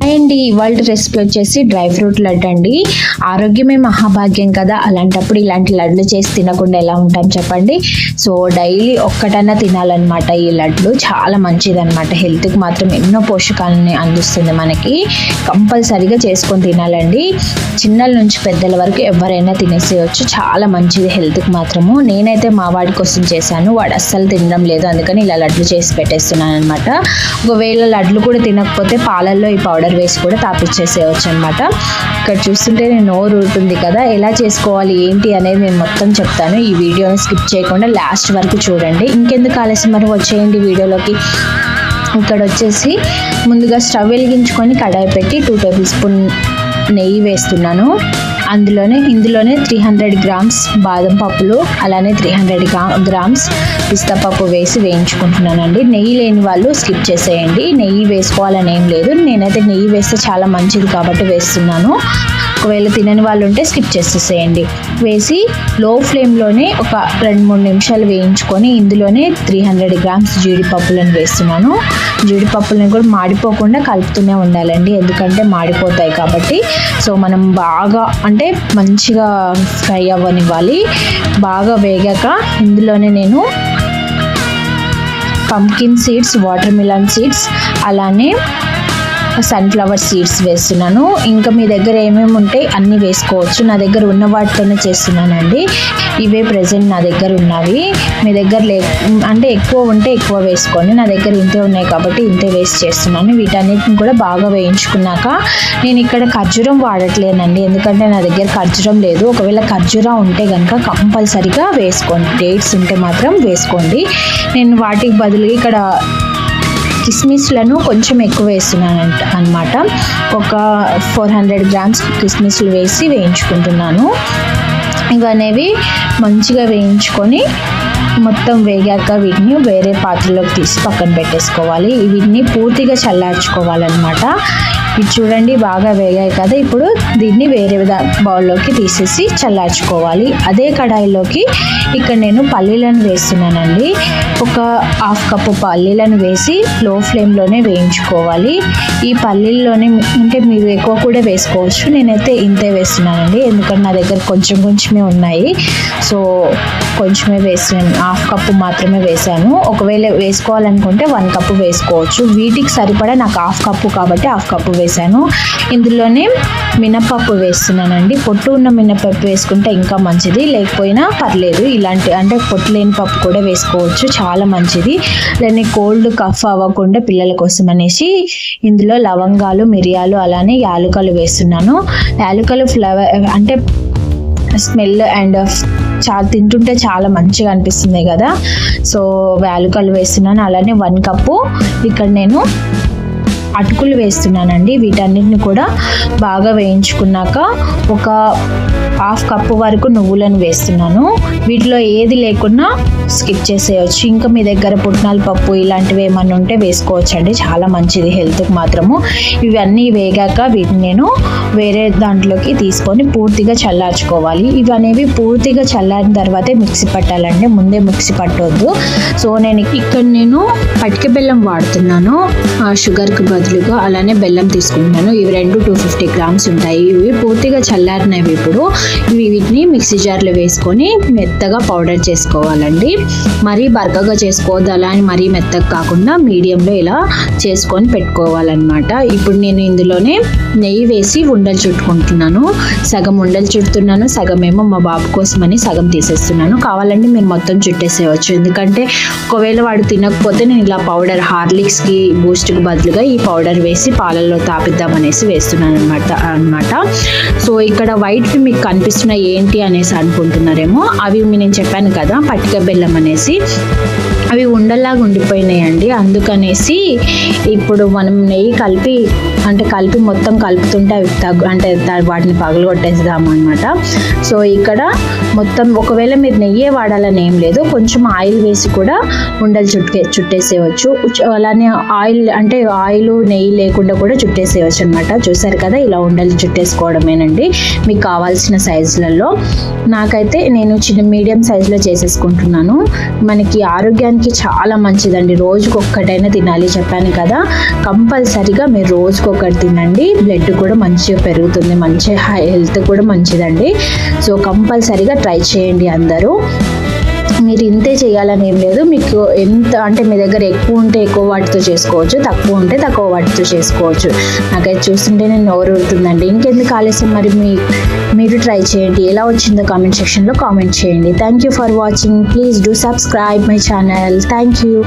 And ఇవాళ recipe వచ్చేసి dry fruit laddu అండి. ఆరోగ్యమే మహాభాగ్యం కదా అలాంటప్పుడు ఇలాంటి లడ్లు చేసి తినకుండా ఎలా ఉంటాం చెప్పండి. సో డైలీ ఒక్కటన్నా తినాలన్నమాట ఈ లడ్లు. చాలా మంచిదన్నమాట హెల్త్కి మాత్రం ఎన్నో పోషకాలని అందిస్తుంది మనకి. కంపల్సరీగా చేసుకొని తినాలండి. చిన్నల నుంచి పెద్దల వరకు ఎవరైనా తినేసేయచ్చు. చాలా మంచిది హెల్త్కి మాత్రము. నేనైతే మా వాడి కోసం చేశాను. వాడు అస్సలు తినడం లేదు అందుకని ఇలా లడ్లు చేసి పెట్టేస్తున్నాను అనమాట ఒకవేళ లడ్లు కూడా తినకపోతే పాలల్లో ఈ పౌడర్ వేసి కూడా తాపిచ్చేసేయచ్చు అనమాట ఇక్కడ చూస్తుంటే నేను నోరు ఊరుతుంది కదా ఎలా చేసుకోవాలి ఏంటి అనేది నేను మొత్తం చెప్తాను. ఈ వీడియోని స్కిప్ చేయకుండా లాస్ట్ వరకు చూడండి. ఇంకెందుకు ఆలస్యం మరి వచ్చేయండి వీడియోలోకి. ఇక్కడ వచ్చేసి ముందుగా స్టవ్ వెలిగించుకొని కడాయి పెట్టి టూ టేబుల్ స్పూన్ నెయ్యి వేస్తున్నాను. అందులోనే ఇందులోనే త్రీ హండ్రెడ్ గ్రామ్స్ బాదం పప్పులు అలానే త్రీ హండ్రెడ్ గ్రామ్స్ పిస్తా పప్పు వేసి వేయించుకుంటున్నానండి. నెయ్యి లేని వాళ్ళు స్కిప్ చేసేయండి. నెయ్యి వేసుకోవాలని ఏం లేదు. నేనైతే నెయ్యి వేస్తే చాలా మంచిది కాబట్టి వేస్తున్నాను. ఒకవేళ తినని వాళ్ళు ఉంటే స్కిప్ చేసేసేయండి. వేసి లో ఫ్లేమ్లోనే ఒక రెండు మూడు నిమిషాలు వేయించుకొని ఇందులోనే త్రీ హండ్రెడ్ గ్రామ్స్ జీడిపప్పులను వేస్తున్నాను. జీడిపప్పులను కూడా మాడిపోకుండా కలుపుతూనే ఉండాలండి. ఎందుకంటే మాడిపోతాయి కాబట్టి. సో మనం బాగా అంటే మంచిగా ఫ్రై అవ్వనివ్వాలి. బాగా వేగాక ఇందులోనే నేను pumpkin seeds watermelon seeds అలానే సన్ఫ్లవర్ సీడ్స్ వేస్తున్నాను. ఇంకా మీ దగ్గర ఏమేమి ఉంటాయి అన్నీ వేసుకోవచ్చు. నా దగ్గర ఉన్న వాటితోనే చేస్తున్నానండి. ఇవే ప్రజెంట్ నా దగ్గర ఉన్నవి. మీ దగ్గర లే అంటే ఎక్కువ ఉంటే ఎక్కువ వేసుకోండి. నా దగ్గర ఇంతే ఉన్నాయి కాబట్టి ఇంతే వేస్ట్ చేస్తున్నాను. వీటన్నిటిని కూడా బాగా వేయించుకున్నాక నేను ఇక్కడ ఖర్జూరం వాడట్లేనండి. ఎందుకంటే నా దగ్గర ఖర్జూరం లేదు. ఒకవేళ ఖర్జూరం ఉంటే కనుక కంపల్సరీగా వేసుకోండి. డేట్స్ ఉంటే మాత్రం వేసుకోండి. నేను వాటికి బదులు ఇక్కడ కిస్మిస్లను కొంచెం ఎక్కువ వేస్తున్నాను అనమాట ఒక ఫోర్ హండ్రెడ్ గ్రామ్స్ కిస్మిస్లు వేసి వేయించుకుంటున్నాను. ఇవనేవి మంచిగా వేయించుకొని మొత్తం వేగాక వీటిని వేరే పాత్రలోకి తీసి పక్కన పెట్టేసుకోవాలి. వీటిని పూర్తిగా చల్లార్చుకోవాలన్నమాట. ఇది చూడండి బాగా వేగాయి కదా. ఇప్పుడు దీన్ని వేరే బౌల్లోకి తీసేసి చల్లార్చుకోవాలి. అదే కడాయిలోకి ఇక్కడ నేను పల్లీలను వేస్తున్నానండి. ఒక హాఫ్ కప్పు పల్లీలను వేసి లో ఫ్లేమ్లోనే వేయించుకోవాలి. ఈ పల్లీల్లోనే అంటే మీరు ఎక్కువ కూడా వేసుకోవచ్చు. నేనైతే ఇంతే వేస్తున్నానండి. ఎందుకంటే నా దగ్గర కొంచెం కొంచెమే ఉన్నాయి. సో కొంచెమే వేసాను హాఫ్ కప్పు మాత్రమే వేసాను ఒకవేళ వేసుకోవాలనుకుంటే వన్ కప్పు వేసుకోవచ్చు. వీటికి సరిపడా నాకు హాఫ్ కప్పు కాబట్టి హాఫ్ కప్పు వేసాను ఇందులోనే మినపప్పు వేస్తున్నానండి. పొట్టు ఉన్న మినపప్పు వేసుకుంటే ఇంకా మంచిది. లేకపోయినా పర్లేదు. ఇలాంటి అంటే పొట్టు లేని పప్పు కూడా వేసుకోవచ్చు. చాలా మంచిది. దాన్ని కోల్డ్ కఫ్ అవ్వకుండా పిల్లల కోసం అనేసి ఇందులో లవంగాలు మిరియాలు అలానే యాలుకలు వేస్తున్నాను. యాలుకలు ఫ్లవర్ అంటే స్మెల్ అండ్ చాలా తింటుంటే చాలా మంచిగా అనిపిస్తుంది కదా. సో వేలుకలు వేస్తున్నాను. అలానే వన్ కప్పు. ఇక్కడ నేను అటుకులు వేస్తున్నానండి. వీటన్నిటిని కూడా బాగా వేయించుకున్నాక ఒక హాఫ్ కప్పు వరకు నువ్వులను వేస్తున్నాను. వీటిలో ఏది లేకున్నా స్కిప్ చేసేయచ్చు. ఇంకా మీ దగ్గర పుట్నాల పప్పు ఇలాంటివి ఏమన్నా ఉంటే వేసుకోవచ్చు అండి చాలా మంచిది హెల్త్కి మాత్రము. ఇవన్నీ వేగాక వీటిని నేను వేరే దాంట్లోకి తీసుకొని పూర్తిగా చల్లార్చుకోవాలి. ఇవి అనేవి పూర్తిగా చల్లారిన తర్వాతే మిక్సీ పట్టాలండి. ముందే మిక్సీ పట్టవద్దు సో నేను ఇక్కడ నేను పటిక బెల్లం వాడుతున్నాను. షుగర్కి బదులు. బదులుగా అలానే బెల్లం తీసుకుంటున్నాను ఇవి రెండు టూ ఫిఫ్టీ గ్రామ్స్ ఉంటాయి. ఇవి పూర్తిగా చల్లారినవి ఇప్పుడు. ఇవి వీటిని మిక్సీ జార్లో వేసుకొని మెత్తగా పౌడర్ చేసుకోవాలండి. మరీ బరకగా చేసుకోవద్దు. అలా అని మరీ మెత్తగా కాకుండా మీడియంలో ఇలా చేసుకొని పెట్టుకోవాలన్నమాట. ఇప్పుడు నేను ఇందులోనే నెయ్యి వేసి ఉండలు చుట్టుకుంటున్నాను. సగం ఉండలు చుడుతున్నాను. సగం ఏమో మా బాబు కోసమని సగం తీసేస్తున్నాను. కావాలంటే మీరు మొత్తం చుట్టేసేయవచ్చు ఎందుకంటే ఒకవేళ వాడు తినకపోతే నేను ఇలా పౌడర్ హార్లిక్స్కి బూస్ట్కి బదులుగా ఈ పౌడర్ పౌడర్ వేసి పాలల్లో తాపిద్దామనేసి వేస్తున్నాను అనమాట అనమాట సో ఇక్కడ వైట్ మీకు కనిపిస్తున్నాయి ఏంటి అనేసి అనుకుంటున్నారేమో అవి నేను చెప్పాను కదా పట్టిక బెల్లం అనేసి. అవి ఉండలాగా ఉండిపోయినాయండి. అందుకనేసి ఇప్పుడు మనం నెయ్యి కలిపి అంటే కలిపి మొత్తం కలుపుతుంటే అవి తగ్గు అంటే వాటిని పగలగొట్టేద్దాము అనమాట సో ఇక్కడ మొత్తం ఒకవేళ మీరు నెయ్యే వాడాలని ఏం లేదు. కొంచెం ఆయిల్ వేసి కూడా ఉండలు చుట్టే చుట్టేసేయచ్చు. అలానే ఆయిల్ అంటే ఆయిల్ నెయ్యి లేకుండా కూడా చుట్టేసేయచ్చు అనమాట చూసారు కదా ఇలా ఉండలు చుట్టేసుకోవడమేనండి. మీకు కావాల్సిన సైజులలో. నాకైతే నేను చిన్న మీడియం సైజులో చేసేసుకుంటున్నాను. మనకి ఆరోగ్యానికి చాలా చాలా మంచిదండి. రోజుకు ఒక్కటైనా తినాలి చెప్పాను కదా. కంపల్సరీగా మీరు రోజుకొకటి తినండి. బ్లడ్ కూడా మంచిగా పెరుగుతుంది. మంచి హెల్త్ కూడా మంచిదండి. సో కంపల్సరీగా ట్రై చేయండి అందరూ. మీరు ఇంతే చేయాలని ఏం లేదు. మీకు ఎంత అంటే మీ దగ్గర ఎక్కువ ఉంటే ఎక్కువ వాటితో చేసుకోవచ్చు. తక్కువ ఉంటే తక్కువ వాటితో చేసుకోవచ్చు. నాకైతే చూస్తుంటే నేను నోరు ఊరుతుందండి. ఇంకెందుకు ఆలస్యం? మరి మీ మీరు ట్రై చేయండి. ఎలా వచ్చిందో కామెంట్ సెక్షన్లో కామెంట్ చేయండి. Thank you for watching please do subscribe my channel thank you